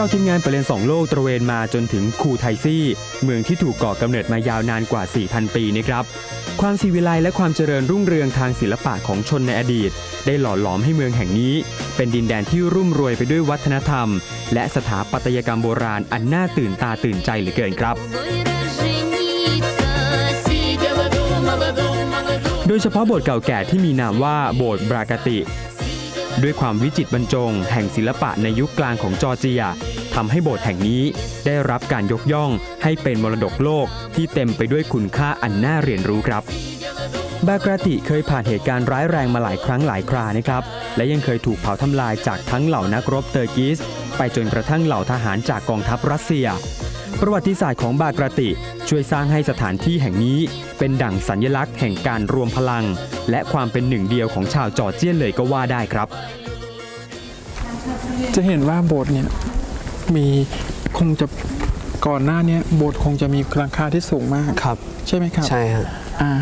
เราทีมงานประเรียนสองโลกตระเวนมาจนถึงคูไทซี่ เมืองที่ถูกก่อกำเนิดมายาวนานกว่า 4,000 ปีนะครับ ความสีวิไลและความเจริญรุ่งเรืองทางศิลปะของชนในอดีต ได้หล่อหลอมให้เมืองแห่งนี้ เป็นดินแดนที่รุ่มรวยไปด้วยวัฒนธรรม และสถาปัตยกรรมโบราณอันน่าตื่นตาตื่นใจเหลือเกินครับ โดยเฉพาะโบสถ์เก่าแก่ที่มีนามว่าโบสถ์บรากติด้วยความวิจิตรบรรจง แห่งศิลปะในยุคกลางของจอร์เจีย ทำให้โบสถ์แห่งนี้ได้รับการยกย่องให้เป็นมรดกโลกที่เต็มไปด้วยคุณค่าอันน่าเรียนรู้ครับ บากราติเคยผ่านเหตุการณ์ร้ายแรงมาหลายครั้งหลายครานะครับ และยังเคยถูกเผาทำลายจากทั้งเหล่านักรบเตอร์กิส ไปจนกระทั่งเหล่าทหารจากกองทัพรัสเซีย ประวัติศาสตร์ของบากราติช่วยสร้างให้สถานที่แห่งนี้เป็นดั่งสัญลักษณ์แห่งการรวมพลัง และความเป็นหนึ่งเดียวของชาวจอร์เจียนเลยก็ว่าได้ครับ จะเห็นว่าโบสถ์เนี่ย มีคงจะก่อนหน้าเนี้ยโบสถ์คงจะมีราคาที่สูงมาก ครับ ใช่ไหมครับใช่ฮะอ่า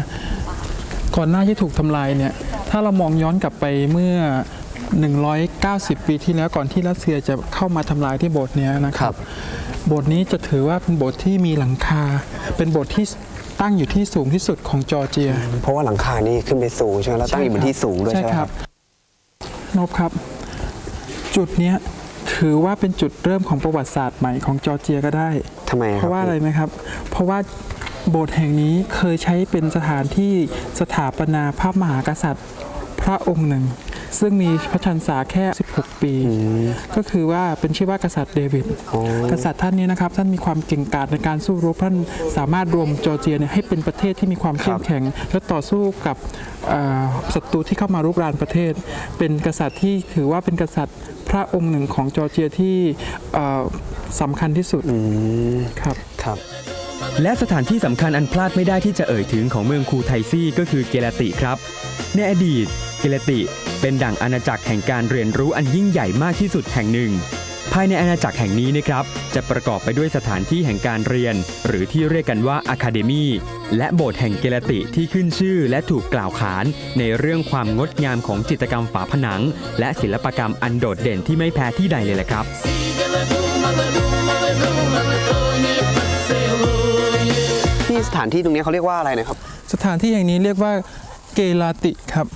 ก่อนหน้าที่ถูกทำลายเนี่ย ถ้าเรามองย้อนกลับไปเมื่อ 190 ปีที่แล้วก่อนที่รัสเซียจะเข้ามาทำลายที่โบสถ์เนี้ยนะคครัรับ บ โบสถ์นี้จะถือว่าเป็นโบสถ์ที่มีหลังคา เป็นโบสถ์ที่ตั้งอยู่ที่สูงที่สุดของจอร์เจีย เพราะว่าหลังคานี่ขึ้นไปสูงใช่ไหมแล้วตั้งอยู่บนที่สูงด้วยใช่ไหมครับ นบครับ จุดเนี้ย ถือว่าเป็นจุดเริ่มของประวัติศาสตร์ใหม่ของจอร์เจียก็ได้ทำไมคเพรับราะว่าอะไรไหมครับ เพราะว่าโบสถ์แห่งนี้เคยใช้เป็นสถานที่สถาปนาพระมหากษัตริย์พระองค์หนึ่ง ซึ่งมีพระชันษาแค่ 16 ปี ก็คือว่าเป็นชื่อว่ากษัตริย์เดวิดกษัตริย์ท่านนี้นะครับ ท่านมีความเก่งกาจในการสู้รบท่านสามารถรวมจอร์เจียเนี่ยให้เป็นประเทศที่มีความเข้มแข็ง และต่อสู้กับเอ่อศัตรูที่เข้ามารุกรานประเทศ เป็นกษัตริย์ที่ถือว่าเป็นกษัตริย์ พระองค์หนึ่งของจอร์เจียที่เอ่อสำคัญที่สุดครับครับและสถานที่สำคัญอันพลาดไม่ได้ที่จะเอ่ยถึงของเมืองคูไทซี่ก็คือเกลาติครับ ในอดีต เกลาติ เป็นดั่งอาณาจักรแห่งการเรียนรู้อันยิ่งใหญ่มากที่สุดแห่งหนึ่ง ภายในอาณาจักรแห่งนี้นะครับ จะประกอบไปด้วยสถานที่แห่งการเรียน หรือที่เรียกกันว่าอะคาเดมีและโบสถ์แห่งเกลติที่ขึ้นชื่อและถูกกล่าวขาน ในเรื่องความงดงามของจิตรกรรมฝาผนัง และศิลปกรรมอันโดดเด่นที่ไม่แพ้ที่ใดเลยแหละครับที่สถานที่ตรงนี้เขาเรียกว่าอะไรนะครับ สถานที่แห่งนี้เรียกว่าเกลาติครับ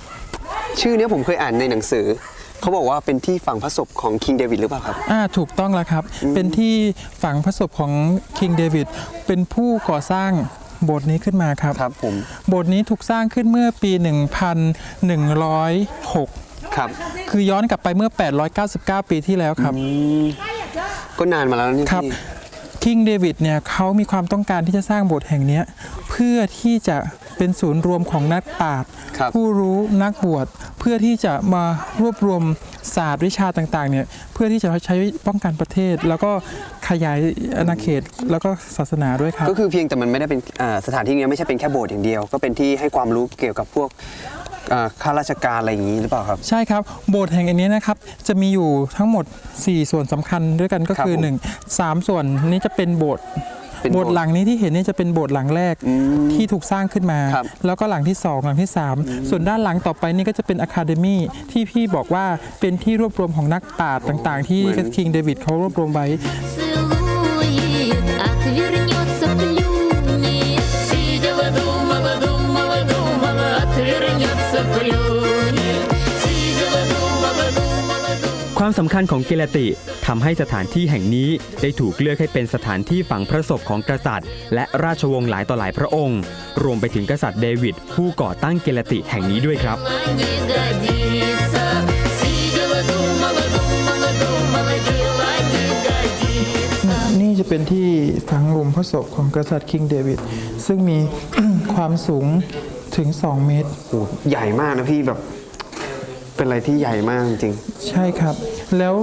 ชื่อนี้ผมเคยอ่านในหนังสือ เขาบอกว่าเป็นที่ฝังพระศพของคิงเดวิดหรือเปล่าครับ อ่าถูกต้องแล้วครับ เป็นที่ฝังพระศพของคิงเดวิดเป็นผู้ก่อสร้างโบสถ์นี้ขึ้นมาครับครับผมโบสถ์นี้ถูกสร้างขึ้นเมื่อปี 1106 ครับคือย้อนกลับไปเมื่อ 899 ปีที่แล้วครับ ก็นานมาแล้วนะนี่ครับ พี่ คิงเดวิดเนี่ยเขามีความต้องการที่จะสร้างโบสถ์แห่งเนี้ยเพื่อที่จะเป็นศูนย์รวมของนักปราชญ์ครับผู้รู้นักบวชเพื่อที่จะมารวบรวมศาสตร์วิชาต่างๆเนี่ยเพื่อที่จะใช้ป้องกันประเทศ แล้วก็ขยายอาณาเขตแล้วก็ศาสนาด้วยครับก็คือเพียงแต่มันไม่ได้เป็นอ่าสถานที่นี้ไม่ใช่เป็นแค่โบสถ์อย่างเดียว ก็เป็นที่ให้ความรู้เกี่ยวกับพวก อ่าข้าราชการอะไรอย่างนี้หรือเปล่าครับ ใช่ครับ โบสถ์แห่งอันนี้นะครับ จะมีอยู่ทั้งหมด 4 ส่วนสำคัญด้วยกันก็ ครับ คือ ผม 1 3 ส่วนนี้จะเป็นโบสถ์ เป็น โบ โบ ส ส ถ์ ถ์ หลังนี้ที่เห็นนี่จะเป็นโบสถ์หลังแรกที่ถูกสร้างขึ้นมา ครับ แล้วก็หลังที่ 2 หลังที่ 3 ส่วนด้านหลังต่อไปนี่ก็จะเป็นอะคาเดมีที่พี่บอกว่าเป็นที่รวบรวมของนักปราชญ์ต่างๆ ที่คิงเดวิดเขารวบรวมไว้ Целует, отвернется, ความสำคัญของเกลติทำให้สถานที่แห่งนี้ได้ถูกเลือกให้เป็นสถานที่ฝังพระศพของกษัตริย์ และราชวงศ์หลายต่อหลายพระองค์ รวมไปถึงกษัตริย์เดวิดผู้ก่อตั้งเกลติแห่งนี้ด้วยครับ นี่จะเป็นที่ฝังหลุมพระศพของกษัตริย์คิงเดวิดซึ่งมี ความสูงถึง 2 เมตร โอ้ใหญ่มากนะพี่แบบ เป็นอะไรที่ใหญ่มากจริง ใช่ครับ แล้ว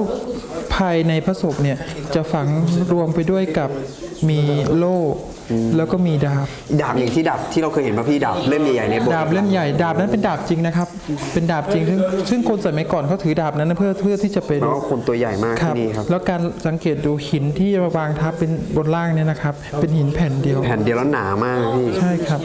ภายในพระศพเนี่ยจะฝังรวมไปด้วยกับมีโล่แล้วก็มีดาบ ดาบอย่างที่ดาบที่เราเคยเห็นป่ะพี่ดาบเล่มใหญ่ๆในโบสถ์ดาบเล่มใหญ่ดาบนั้นเป็นดาบจริงนะครับ เป็นดาบจริง ซึ่งซึ่งคนสมัยก่อนเขาถือดาบนั้นนะเพื่อเพื่อที่จะเป็นแล้วก็คนตัวใหญ่มากครับ ที่นี่ครับแล้วการสังเกตดูหินที่มาวางทับเป็นบนล่างเนี่ยนะครับ เป็นหินแผ่นเดียว แผ่นเดียวแล้วหนามากพี่ ใช่ครับ